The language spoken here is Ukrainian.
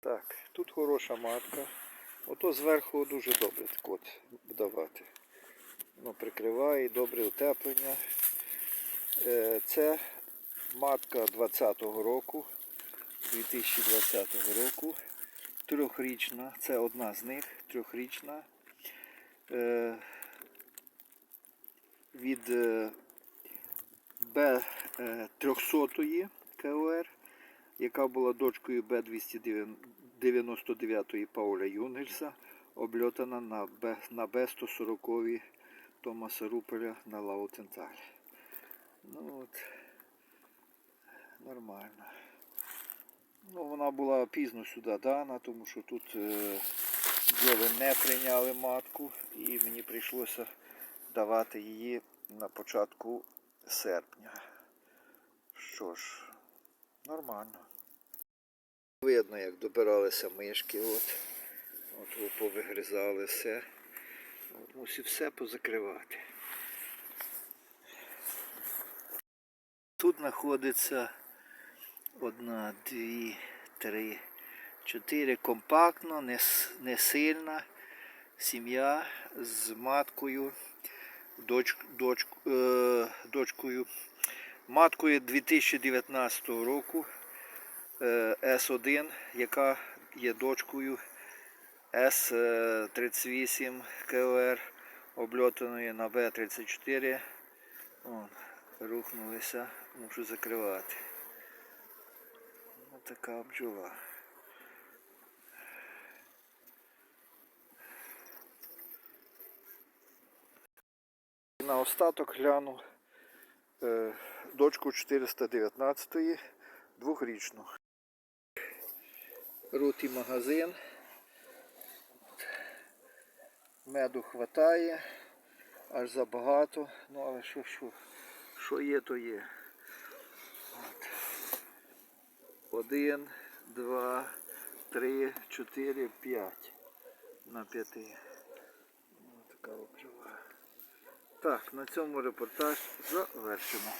Так, тут хороша матка. Ото зверху дуже добре кот давати. Воно прикриває, добре утеплення. Е, Це матка 20-го року, 2020 року. Трьохрічна, це одна з них, трьохрічна. Е, Від е, Б300 КОР, яка була дочкою Б299 Пауля Юнгельса, обльотана на, Б, на Б140 Томаса Рупеля на Лаутенталі. Ну от, нормально. Ну, вона була пізно сюди дана, тому що тут е, бджоли не прийняли матку і мені прийшлося давати її на початку серпня. Що ж, нормально. Видно, як добиралися мишки, от, от повигризали все. От, мусив все позакривати. Тут знаходиться одна, дві, три, чотири компактно, не, не сильна сім'я з маткою, доч, доч, е, дочкою. Маткою 2019 року е, С1, яка є дочкою С38 КОР, обльотаної на Б34. Рухнулися, мушу закривати. Ось така бджола. На остаток гляну дочку 419-ї, двохрічну. Рутий магазин. Меду хватає, аж забагато, ну але що, що, що є, то є. Один, два, три, чотири, п'ять на п'яти. Ось така обжива. Так, на цьому репортаж завершено.